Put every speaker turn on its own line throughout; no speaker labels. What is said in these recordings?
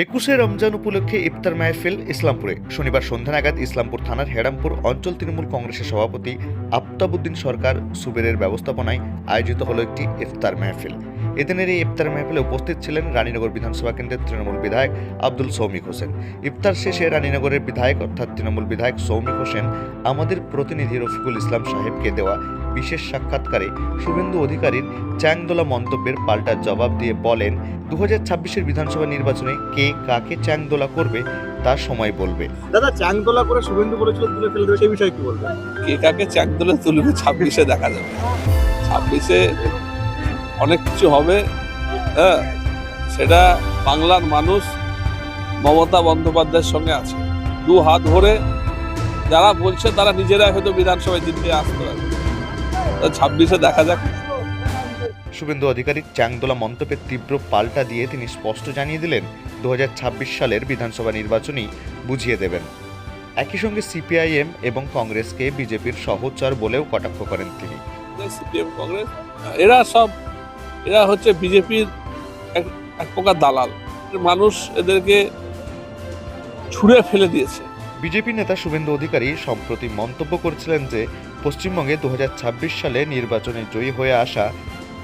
একুশে রমজান উপলক্ষে ইফতার মাহফিল ইসলামপুরে। শনিবার সন্ধ্যা নাগাদ ইসলামপুর থানার হেরামপুর অঞ্চল তৃণমূল কংগ্রেসের সভাপতি আফতাবুদ্দিন সরকার সুবেরের ব্যবস্থাপনায় আয়োজিত হলো একটি ইফতার মাহফিল। এদিনের এই ইফতার মাহফিলে উপস্থিত ছিলেন রানীনগর বিধানসভা কেন্দ্রের তৃণমূল বিধায়ক আব্দুল সৌমিক হোসেন। ইফতার শেষে রানীনগরের বিধায়ক অর্থাৎ তৃণমূল বিধায়ক সৌমিক হোসেন আমাদের প্রতিনিধি রফিকুল ইসলাম সাহেবকে দেওয়া বিশেষ সাক্ষাৎকারে শুভেন্দু অধিকারীর চ্যাংদোলা মন্তব্যের পাল্টা জবাব দিয়ে বলেন দু হাজার ছাব্বিশের বিধানসভা নির্বাচনে কে কাকে চ্যাংদোলা করবে তার সময় বলবে।
দাদা চাংতলা করে শুভেন্দু বলেছিল তুলে ফেলে দেবে সেই বিষয়ে কি বলবেন
কে কাকে চ্যাংদোলা দলে তুলবে ছাব্বিশে দেখা যাবে। ছাব্বিশে অনেক কিছু হবে হ্যাঁ? সেটা বাংলার মানুষ মমতা বন্দ্যোপাধ্যায়ের সঙ্গে আছে। দু হাত ধরে যারা বলছে তারা নিজেরাই হয়তো বিধানসভায় জিততে আসতে ছাব্বিশে দেখা যাক।
শুভেন্দু অধিকারীর চ্যাংদোলা মন্তব্যের তীব্র পাল্টা দিয়ে তিনি স্পষ্ট জানিয়ে দিলেন দু হাজার ছাব্বিশ সালের বিধানসভা নির্বাচনই বুঝিয়ে দেবেন। একই সঙ্গে সিপিআইএম এবং কংগ্রেসকে বিজেপির সহচর বলেও কটাক্ষ করেন তিনি।
সিপিএম কংগ্রেস এরা সব এরা হচ্ছে বিজেপির এক এক প্রকার দালাল। মানুষ এদেরকে ছুঁড়ে ফেলে দিয়েছে।
বিজেপি নেতা শুভেন্দু অধিকারী সম্প্রতি মন্তব্য করেছিলেন যে পশ্চিমবঙ্গে দু হাজার ছাব্বিশ সালে নির্বাচনে জয়ী হয়ে আসা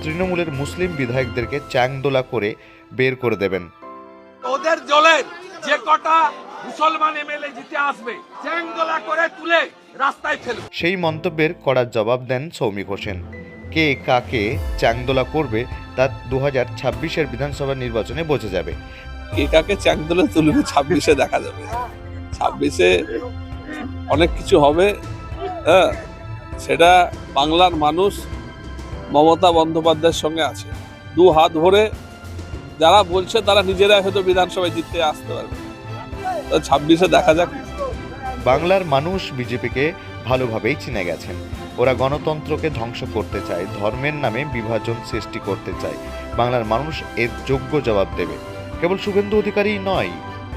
তৃণমূলের মুসলিম বিধায়কদেরকে চ্যাংদোলা করে বের করে দেবেন।
ওদের দলের যে কটা মুসলমান এমএলএ জিতে আসবে চ্যাংদোলা করে তুলে রাস্তায় ফেলবে।
সেই মন্তব্যের কড়া জবাব দেন সৌমিক হোসেন। কে কাকে চ্যাংদোলা করবে তা দু হাজার ছাব্বিশের বিধানসভা নির্বাচনে বোঝা যাবে।
কে কাকে চাক দলে তুলবে ছাব্বিশে দেখা যাবে। ছাব্বিশে অনেক কিছু হবে। হ্যাঁ সেটা বাংলার মানুষ মমতা বন্দ্যোপাধ্যায়ের সঙ্গে আছে। দু হাত ভরে যারা বলছে তারা নিজেরাই হয়তো বিধানসভায় জিততে আসতে পারবে। ছাব্বিশে দেখা যাক।
বাংলার মানুষ বিজেপিকে ভালোভাবেই চিনে গেছেন। ওরা গণতন্ত্রকে ধ্বংস করতে চায়, ধর্মের নামে বিভাজন সৃষ্টি করতে চায়। বাংলার মানুষ এর যোগ্য জবাব দেবে। কেবল শুভেন্দু অধিকারী নয়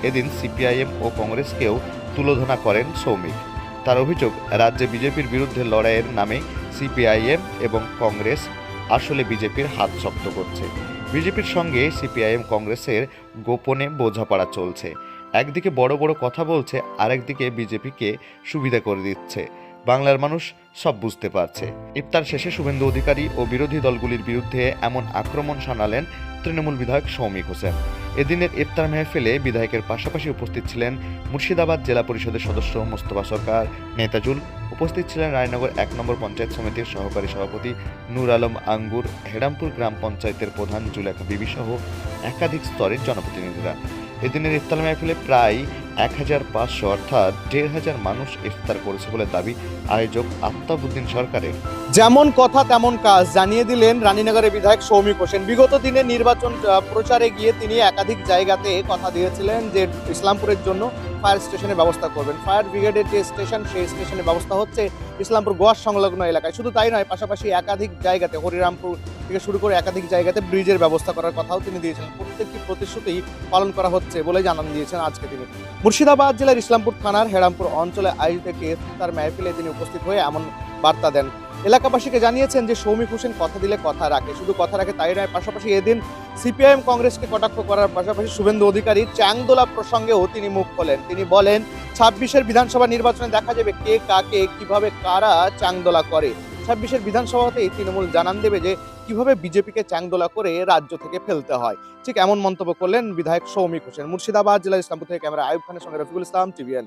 এদিন সিপিআইএম ও কংগ্রেসকেও তুলোধনা করেন সৌমিক। তার অভিযোগ, রাজ্যে বিজেপির বিরুদ্ধে লড়াইয়ের নামে সিপিআইএম এবং কংগ্রেস আসলে বিজেপির হাত শক্ত করছে। বিজেপির সঙ্গে সিপিআইএম কংগ্রেসের গোপনে বোঝাপড়া চলছে। একদিকে বড় বড় কথা বলছে, আরেকদিকে বিজেপিকে সুবিধা করে দিচ্ছে। বাংলার মানুষ সব বুঝতে পারছে। ইফতার শেষে শুভেন্দু অধিকারী ও বিরোধী দলগুলির বিরুদ্ধে এমন আক্রমণ শানালেন তৃণমূল বিধায়ক সৌমিক হোসেন। এদিনের ইফতার মেহফিলে বিধায়কের পাশাপাশি উপস্থিত ছিলেন মুর্শিদাবাদ জেলা পরিষদের সদস্য মোস্তফা সরকার, নেতাজুল উপস্থিত ছিলেন রায়নগর এক নম্বর পঞ্চায়েত সমিতির সহকারী সভাপতি নূর আলম আঙ্গুর হেরামপুর গ্রাম পঞ্চায়েতের প্রধান জুলেখা বিবি সহ একাধিক স্তরের জনপ্রতিনিধিরা। এদিনের ইফতার মেহফিলে প্রায় এক হাজার পাঁচশো অর্থাৎ দেড় হাজার মানুষ ইফতার করেছে বলে দাবি আয়োজক আফতাবুদ্দিন সরকারের।
যেমন কথা, তেমন কাজ। জানিয়ে দিলেন রানীনগরের বিধায়ক সৌমিক হোসেন। বিগত দিনে নির্বাচন প্রচারে গিয়ে তিনি একাধিক জায়গাতে কথা দিয়েছিলেন যে ইসলামপুরের জন্য ফায়ার স্টেশনের ব্যবস্থা করবেন। ফায়ার ব্রিগেডের যে স্টেশন, সেই স্টেশনের ব্যবস্থা হচ্ছে ইসলামপুর গোয়ার সংলগ্ন এলাকায়। শুধু তাই নয়, পাশাপাশি একাধিক জায়গাতে হরিরামপুর থেকে শুরু করে একাধিক জায়গাতে ব্রিজের ব্যবস্থা করার কথাও তিনি দিয়েছেন। প্রত্যেকটি প্রতিশ্রুতি পালন করা হচ্ছে বলে জানান দিয়েছেন আজকে তিনি। মুর্শিদাবাদ জেলার ইসলামপুর থানার হেরামপুর অঞ্চলে আয়োজিত একটি ইফতার মেহফিলে তিনি উপস্থিত হয়ে এমন বার্তা দেন। এলাকাবাসীকে জানিয়েছেন যে সৌমিক হোসেন কথা দিলে কথা রাখে, শুধু কথা রাখে তাই নয়, পাশাপাশি এদিন সিপিআইএম কংগ্রেসকে কটাক্ষ করার পাশাপাশি শুভেন্দু অধিকারী চ্যাংদোলা প্রসঙ্গেও তিনি মুখ খোলেন। তিনি বলেন, ছাব্বিশের বিধানসভা নির্বাচনে দেখা যাবে কে কাকে, কীভাবে কারা চাংদোলা করে। ছাব্বিশের বিধানসভাতেই তৃণমূল জানান দেবে যে কীভাবে বিজেপিকে চ্যাংদোলা করে রাজ্য থেকে ফেলতে হয়? ঠিক এমন মন্তব্য করলেন বিধায়ক সৌমিক হোসেন, মুর্শিদাবাদ জেলার ইসলামপুর থেকে ক্যামেরা আয়ুব খানের সঙ্গে রফিকুল ইসলাম, টিভিএন।